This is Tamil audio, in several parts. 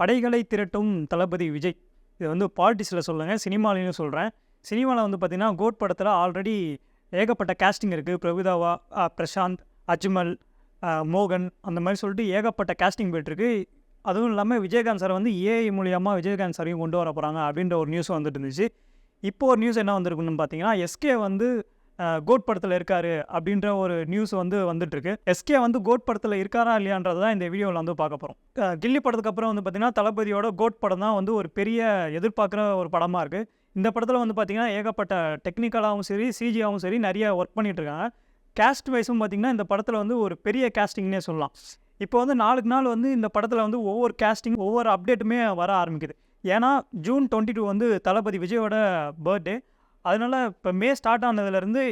படைகளை திரட்டும் தளபதி விஜய். இது வந்து பாலிட்டிக்ஸில் சொல்லுங்கள் சினிமாலையும் சொல்கிறேன் சினிமாவில் வந்து பார்த்திங்கன்னா கோட் படத்தில் ஆல்ரெடி ஏகப்பட்ட கேஸ்டிங் இருக்குது பிரபுதாவா பிரசாந்த் அஜ்மல் மோகன் அந்த மாதிரி சொல்லிட்டு ஏகப்பட்ட கேஸ்டிங் போயிட்டுருக்கு. அதுவும் இல்லாமல் விஜயகாந்த் சார் வந்து ஏஐ மூலியமாக விஜயகாந்த் சாரையும் கொண்டு வர போகிறாங்க அப்படின்ற ஒரு நியூஸ் வந்துட்டு இருந்துச்சு. இப்போ ஒரு நியூஸ் என்ன வந்திருக்குன்னு பார்த்தீங்கன்னா எஸ்கே வந்து கோட் படத்தில் இருக்காரு அப்படின்ற ஒரு நியூஸ் வந்து வந்துட்டுருக்கு. எஸ்கே வந்து கோட் படத்தில் இருக்காரா இல்லையான்றது தான் இந்த வீடியோவில் வந்து பார்க்க போகிறோம் கில்லி படத்துக்கு அப்புறம் வந்து பார்த்திங்கன்னா தளபதியோட கோட் படம் தான் வந்து ஒரு பெரிய எதிர்பார்க்குற ஒரு படமாக இருக்குது இந்த படத்தில் வந்து பார்த்தீங்கன்னா ஏகப்பட்ட டெக்னிக்கலாகவும் சரி சிஜியாகவும் சரி நிறைய ஒர்க் பண்ணிகிட்டு இருக்காங்க. கேஸ்ட் வைஸும் பார்த்திங்கன்னா இந்த படத்தில் வந்து ஒரு பெரிய கேஸ்டிங்னே சொல்லலாம். இப்போ வந்து நாளுக்கு நாள் வந்து இந்த படத்தில் வந்து ஒவ்வொரு கேஸ்டிங் ஒவ்வொரு அப்டேட்டுமே வர ஆரம்பிக்குது. ஏன்னா ஜூன் டுவெண்ட்டி டூ வந்து தளபதி விஜயோட பர்த்டே அதனால இப்போ மே ஸ்டார்ட் ஆனதுலேருந்து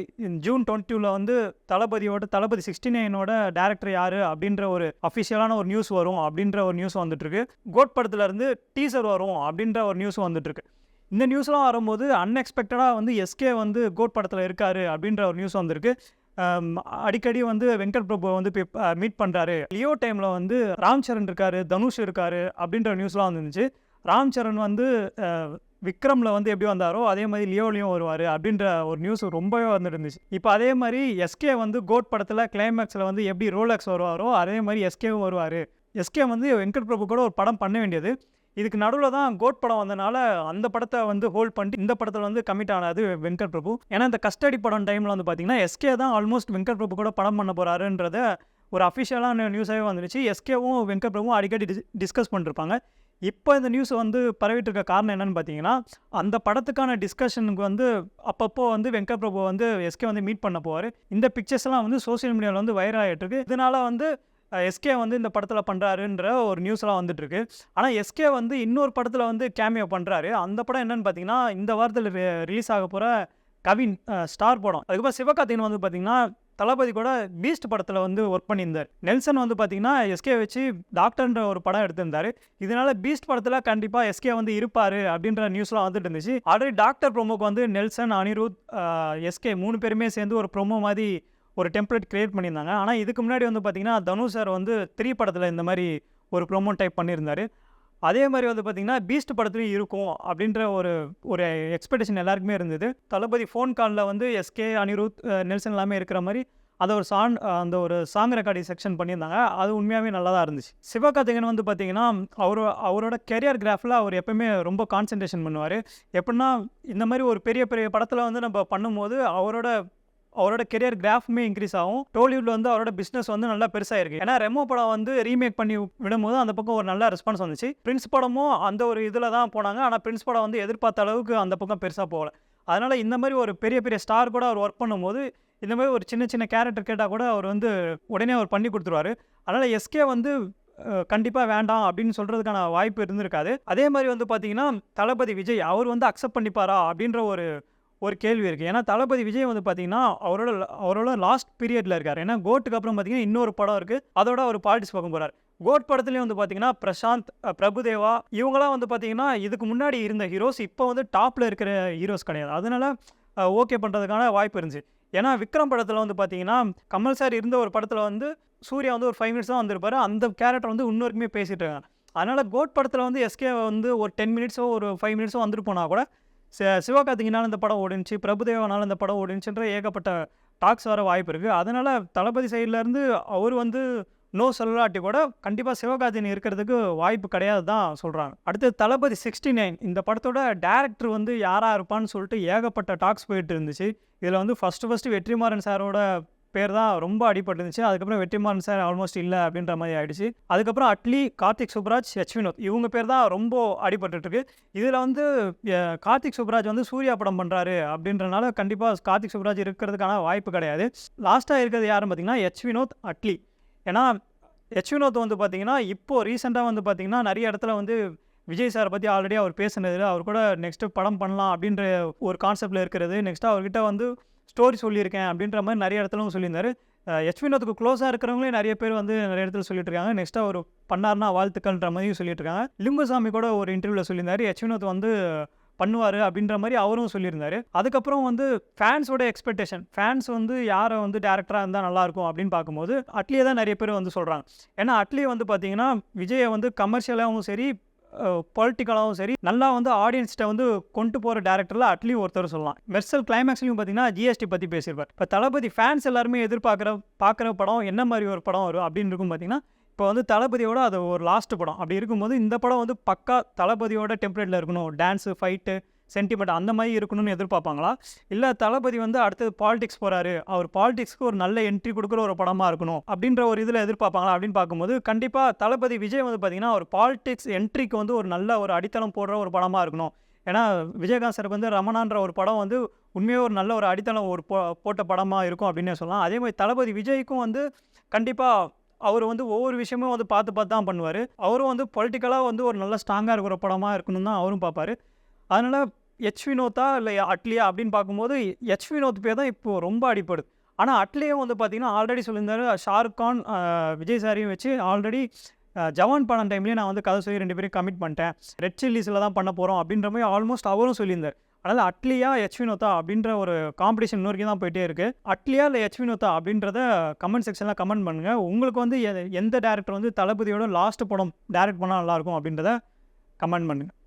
ஜூன் டுவெண்ட்டி டூவில் வந்து தளபதியோட தளபதி சிக்ஸ்டி நைனோட டேரக்டர் யார் அப்படின்ற ஒரு அஃபிஷியலான ஒரு நியூஸ் வரும் அப்படின்ற ஒரு நியூஸ் வந்துட்டுருக்கு. கோட் படத்துலேருந்து டீசர் வரும் அப்படின்ற ஒரு நியூஸ் வந்துட்டுருக்கு. இந்த நியூஸ்லாம் வரும்போது அன்எக்ஸ்பெக்டடாக வந்து எஸ்கே வந்து கோட் படத்தில் இருக்கார் அப்படின்ற ஒரு நியூஸ் வந்திருக்கு. அடிக்கடி வந்து வெங்கட் பிரபு வந்து மீட் பண்ணுறாரு லியோ டைமில் வந்து ராம் சரண் இருக்கார் தனுஷ் இருக்கார் அப்படின்ற நியூஸ்லாம் வந்துருந்துச்சு. ராம் சரண் வந்து விக்ரமில் வந்து எப்படி வந்தாரோ அதே மாதிரி லியோலையும் வருவார் அப்படின்ற ஒரு நியூஸ் ரொம்பவே வந்துட்டு இருந்துச்சு இப்போ அதே மாதிரி எஸ்கே வந்து கோட் படத்தில் கிளைமேக்ஸில் வந்து எப்படி ரோலக்ஸ் வருவாரோ அதே மாதிரி எஸ்கேவும் வருவார். எஸ்கே வந்து வெங்கட் பிரபு கூட ஒரு படம் பண்ண வேண்டியது. இதுக்கு நடுவில் தான் கோட் படம் வந்தனால அந்த படத்தை வந்து ஹோல்ட் பண்ணிட்டு இந்த படத்தில் வந்து கமிட் ஆனது வெங்கட் பிரபு. ஏன்னா இந்த கஸ்டடி படம் டைமில் வந்து பார்த்தீங்கன்னா எஸ்கே தான் ஆல்மோஸ்ட் வெங்கட் பிரபு கூட படம் பண்ண போகிறாருன்றத ஒரு அஃபிஷியலான நியூஸாகவே வந்துருச்சு. எஸ்கேவும் வெங்கட் பிரபுவும் அடிக்கடி டிஸ்கஸ் பண்ணிருப்பாங்க. இப்போ இந்த நியூஸ் வந்து பரவிட்டு இருக்க காரணம் என்னன்னு பார்த்தீங்கன்னா அந்த படத்துக்கான டிஸ்கஷனுக்கு வந்து அப்பப்போ வந்து வெங்கட் பிரபு வந்து எஸ்கே வந்து மீட் பண்ண போவார். இந்த பிக்சர்ஸ்லாம் வந்து சோஷியல் மீடியாவில் வந்து வைரல் ஆகிட்டு இருக்கு இதனால வந்து எஸ்கே வந்து இந்த படத்தில் பண்ணுறாருன்ற ஒரு நியூஸ்லாம் வந்துட்டு இருக்கு ஆனால் எஸ்கே வந்து இன்னொரு படத்தில் வந்து கேமியோ பண்ணுறாரு அந்த படம் என்னென்னு பார்த்தீங்கன்னா இந்த வாரத்தில் ரிலீஸ் ஆக போகிற கவின் ஸ்டார் படம். அதுக்கப்புறம் சிவகார்த்திகேயன் வந்து பார்த்திங்கன்னா தளபதி கூட பீஸ்ட் படத்தில் வந்து ஒர்க் பண்ணியிருந்தார். நெல்சன் வந்து பார்த்தீங்கன்னா எஸ்கே வச்சு டாக்டர்ன்ற ஒரு படம் எடுத்திருந்தார். இதனால பீஸ்ட் படத்தில் கண்டிப்பாக எஸ்கே வந்து இருப்பார் அப்படின்ற நியூஸ்லாம் வந்துட்டு இருந்துச்சு. ஆல்ரெடி டாக்டர் ப்ரோமோக்கு வந்து நெல்சன் அனிருத் எஸ்கே மூணு பேருமே சேர்ந்து ஒரு ப்ரோமோ மாதிரி ஒரு டெம்ப்ளேட் கிரியேட் பண்ணியிருந்தாங்க. ஆனால் இதுக்கு முன்னாடி வந்து பார்த்தீங்கன்னா தனுஷ் சார் வந்து த்ரீ படத்தில் இந்த மாதிரி ஒரு ப்ரோமோ டைப் பண்ணியிருந்தாரு. அதே மாதிரி வந்து பார்த்திங்கன்னா பீஸ்ட் படத்துலையும் இருக்கும் அப்படின்ற ஒரு ஒரு எக்ஸ்பெக்டேஷன் எல்லாருக்குமே இருந்தது. தளபதி ஃபோன் காலில் வந்து எஸ்கே அனிருத் நெல்சன் எல்லாமே இருக்கிற மாதிரி அதை ஒரு சாங் அந்த ஒரு சாங் ரெக்கார்டிங் செக்ஷன் பண்ணியிருந்தாங்க. அது உண்மையாகவே நல்லா தான் இருந்துச்சு. சிவகார்த்திகேயன் வந்து பார்த்திங்கன்னா அவர் அவரோட கெரியர் கிராஃபில் அவர் எப்பவுமே ரொம்ப கான்சென்ட்ரேஷன் பண்ணுவார். எப்படின்னா இந்த மாதிரி ஒரு பெரிய பெரிய படத்தில் வந்து நம்ம பண்ணும்போது அவரோட அவரோட கெரியர் கிராஃபுமே இன்க்ரீஸ் ஆகும். டோலிவுட்ல வந்து அவரோட பிஸ்னஸ் வந்து நல்லா பெருசாக இருக்கு ஏன்னா ரெமோ படம் வந்து ரீமேக் பண்ணி விடும்போது அந்த பக்கம் ஒரு நல்ல ரெஸ்பான்ஸ் வந்துச்சு. பிரின்ஸ் படமும் அந்த ஒரு இதில் தான் போனாங்க. ஆனால் பிரின்ஸ் படம் வந்து எதிர்பார்த்த அளவுக்கு அந்த பக்கம் பெருசாக போகல. அதனால் இந்த மாதிரி ஒரு பெரிய பெரிய ஸ்டார் கூட அவர் ஒர்க் பண்ணும்போது இந்த மாதிரி ஒரு சின்ன சின்ன கேரக்டர் கேட்டால் கூட அவர் வந்து உடனே அவர் பண்ணி கொடுத்துருவாரு. அதனால் எஸ்கே வந்து கண்டிப்பாக வேண்டாம் அப்படின்னு சொல்கிறதுக்கான வாய்ப்பு இருந்திருக்காது. அதே மாதிரி வந்து பார்த்தீங்கன்னா தளபதி விஜய் அவர் வந்து அக்செப்ட் பண்ணிப்பாரா அப்படின்ற ஒரு ஒரு கேள்வி இருக்குது ஏன்னா தளபதி விஜய் வந்து பார்த்தீங்கன்னா அவரோட அவரோட லாஸ்ட் பீரியடில் இருக்கார். ஏன்னா கோட்டுக்கு அப்புறம் பார்த்தீங்கன்னா இன்னொரு படம் இருக்குது அதோட அவர் பாலிட்டிக்ஸ் பார்க்க போகிறார் கோட் படத்துலேயும் வந்து பார்த்தீங்கன்னா பிரசாந்த் பிரபுதேவா இவங்களாம் வந்து பார்த்தீங்கன்னா இதுக்கு முன்னாடி இருந்த ஹீரோஸ் இப்போ வந்து டாப்பில் இருக்கிற ஹீரோஸ் கிடையாது. அதனால் ஓகே பண்ணுறதுக்கான வாய்ப்பு இருந்துச்சு. ஏன்னா விக்ரம் படத்தில் வந்து பார்த்தீங்கன்னா கமல் சார் இருந்த ஒரு படத்தில் வந்து சூர்யா வந்து ஒரு ஃபைவ் மினிட்ஸ் தான் வந்திருப்பாரு. அந்த கேரக்டர் வந்து இன்னொருக்குமே பேசிகிட்டு இருக்காங்க. அதனால் கோட் படத்தில் வந்து எஸ்கே வந்து ஒரு டென் மினிட்ஸோ ஒரு ஃபைவ் மினிட்ஸோ வந்துட்டு போனால் கூட சி- சிவகார்த்திகேயனால இந்த படம் ஓடிச்சு பிரபுதேவனால இந்த படம் ஓடினுச்சுன்ற ஏகப்பட்ட டாக்ஸ் வர வாய்ப்பு இருக்குது அதனால் தளபதி சைட்லேருந்து அவர் வந்து நோ சொல்லாட்டி கூட கண்டிப்பாக சிவகார்த்திகேயன் இருக்கிறதுக்கு வாய்ப்பு கிடையாது தான் சொல்கிறாங்க அடுத்து தளபதி சிக்ஸ்டி நைன் இந்த படத்தோட டேரக்டர் வந்து யாராக இருப்பான்னு சொல்லிட்டு ஏகப்பட்ட டாக்ஸ் போயிட்டு இருந்துச்சு. இதில் வந்து ஃபஸ்ட்டு ஃபஸ்ட்டு வெற்றிமாறன் சாரோட பேர் தான் ரொம்ப அடிபட்டுருந்துச்சு. அதுக்கப்புறம் வெற்றிமாறன் சார் ஆல்மோஸ்ட் இல்லை அப்படின்ற மாதிரி ஆயிடுச்சு. அதுக்கப்புறம் அட்லி கார்த்திக் சுப்ராஜ் எச் வினோத் இவங்க பேர் தான் ரொம்ப அடிபட்டுருக்கு இதில் வந்து கார்த்திக் சுப்ராஜ் வந்து சூர்யா படம் பண்ணுறாரு அப்படின்றனால கண்டிப்பாக கார்த்திக் சுப்ராஜ் இருக்கிறதுக்கான வாய்ப்பு கிடையாது. லாஸ்ட்டாக இருக்கிறது யாருன்னு பார்த்தீங்கன்னா எச் வினோத் அட்லி. ஏன்னா எச் வினோத் வந்து பார்த்தீங்கன்னா இப்போது ரீசெண்டாக வந்து பார்த்தீங்கன்னா நிறைய இடத்துல வந்து விஜய் சாரை பற்றி ஆல்ரெடி அவர் பேசுனது. அவர் கூட நெக்ஸ்ட்டு படம் பண்ணலாம் அப்படின்ற ஒரு கான்செப்டில் இருக்கிறது. நெக்ஸ்ட்டு அவர்கிட்ட வந்து ஸ்டோரி சொல்லியிருக்கேன் அப்படின்ற மாதிரி நிறைய இடத்துலவும் சொல்லியிருந்தார். எச் வினோத்துக்கு க்ளோஸாக இருக்கிறவங்களே நிறைய பேர் வந்து நிறைய இடத்துல சொல்லிட்டு இருக்காங்க நெக்ஸ்ட்டாக அவர் பண்ணார்னா வாழ்த்துக்கள்ன்ற மாதிரியும் சொல்லிட்டு இருக்காங்க லிங்குசாமி கூட ஒரு இன்டர்வியூவில் சொல்லியிருந்தார். எச் வினோத் வந்து பண்ணுவார் அப்படின்ற மாதிரி அவரும் சொல்லியிருந்தாரு. அதுக்கப்புறம் வந்து ஃபேன்ஸோட எக்ஸ்பெக்டேஷன் ஃபேன்ஸ் வந்து யாரை வந்து டேரக்டராக இருந்தால் நல்லாயிருக்கும் அப்படின்னு பார்க்கும்போது அட்லியை தான் நிறைய பேர் வந்து சொல்கிறாங்க ஏன்னா அட்லி வந்து பார்த்தீங்கன்னா விஜயை வந்து கமர்ஷியலாகவும் சரி பொலிட்டிக்கலாகவும் சரி நல்லா வந்து ஆடியன்ஸ்கிட்ட வந்து கொண்டு போகிற டேரக்டரில் அட்லீஸ்ட் ஒருத்தர் சொல்லலாம். மெர்சல் கிளைமேக்ஸ்லையும் பார்த்தீங்கன்னா ஜிஎஸ்டி பற்றி பேசியிருப்பார். இப்போ தளபதி ஃபேன்ஸ் எல்லாருமே எதிர்பார்க்குற பார்க்குற படம் என்ன மாதிரி ஒரு படம் வரும் அப்படின்னு இருக்கும் பார்த்தீங்கன்னா இப்போ வந்து தளபதியோட அது ஒரு லாஸ்ட் படம். அப்படி இருக்கும்போது இந்த படம் வந்து பக்கா தளபதியோட டெம்ப்ளேட்டில் இருக்கணும். டான்ஸு ஃபைட்டு சென்டிமெண்ட் அந்த மாதிரி இருக்கணும்னு எதிர்பார்ப்பாங்களா? இல்லை தளபதி வந்து அடுத்தது பாலிடிக்ஸ் போகிறாரு அவர் பாலிடிக்ஸ்க்கு ஒரு நல்ல என்ட்ரி கொடுக்குற ஒரு படமாக இருக்கணும் அப்படின்ற ஒரு இதில் எதிர்பார்ப்பாங்களா அப்படின்னு பார்க்கும்போது கண்டிப்பாக தளபதி விஜய் வந்து பார்த்திங்கன்னா ஒரு பாலிடிக்ஸ் என்ட்ரிக்கு வந்து ஒரு நல்ல ஒரு அடித்தளம் போடுற ஒரு படமாக இருக்கணும். ஏன்னா விஜயகாந்த் சார் வந்து ரமணான்ற ஒரு படம் வந்து உண்மையாக ஒரு நல்ல ஒரு அடித்தளம் ஒரு போ போட்ட படமாக இருக்கும் அப்படின்னு சொல்லலாம். அதே மாதிரி தளபதி விஜய்க்கும் வந்து கண்டிப்பாக அவர் வந்து ஒவ்வொரு விஷயமும் வந்து பார்த்து பார்த்து தான் பண்ணுவார். அவரும் வந்து பொலிட்டிக்கலாக வந்து ஒரு நல்ல ஸ்ட்ராங்காக இருக்கிற படமாக இருக்கணும் தான் அவரும் பார்ப்பார். அதனால் ஹெச் வினோத்தா இல்லை அட்லியா அப்படின்னு பார்க்கும்போது ஹெச் வினோத் பேர் தான் இப்போ ரொம்ப அடிப்படுது ஆனால் அட்லியும் வந்து பார்த்தீங்கன்னா ஆல்ரெடி சொல்லியிருந்தாரு ஷாருக் கான் விஜய் சாரியும் வச்சு ஆல்ரெடி ஜவான் படம் டைம்லேயே நான் வந்து கதை சொல்லி ரெண்டு பேரும் கமிட் பண்ணிட்டேன். ரெட் சில்லிஸில் தான் பண்ண போகிறோம் அப்படின்ற மாதிரி ஆல்மோஸ்ட் அவரும் சொல்லியிருந்தார். அதனால் அட்லியா ஹெச் வினோத்தா அப்படின்ற ஒரு காம்படிஷன் இன்னொரு தான் போயிட்டே இருக்குது அட்லியா இல்லை ஹெச் வினோத்தா அப்படின்றத கமெண்ட் செக்ஷனில் கமெண்ட் பண்ணுங்கள் உங்களுக்கு வந்து எ- எந்த டேரக்டர் வந்து தளபதியோட லாஸ்ட் படம் டேரக்ட் பண்ணால் நல்லாயிருக்கும் அப்படின்றத கமெண்ட் பண்ணுங்கள்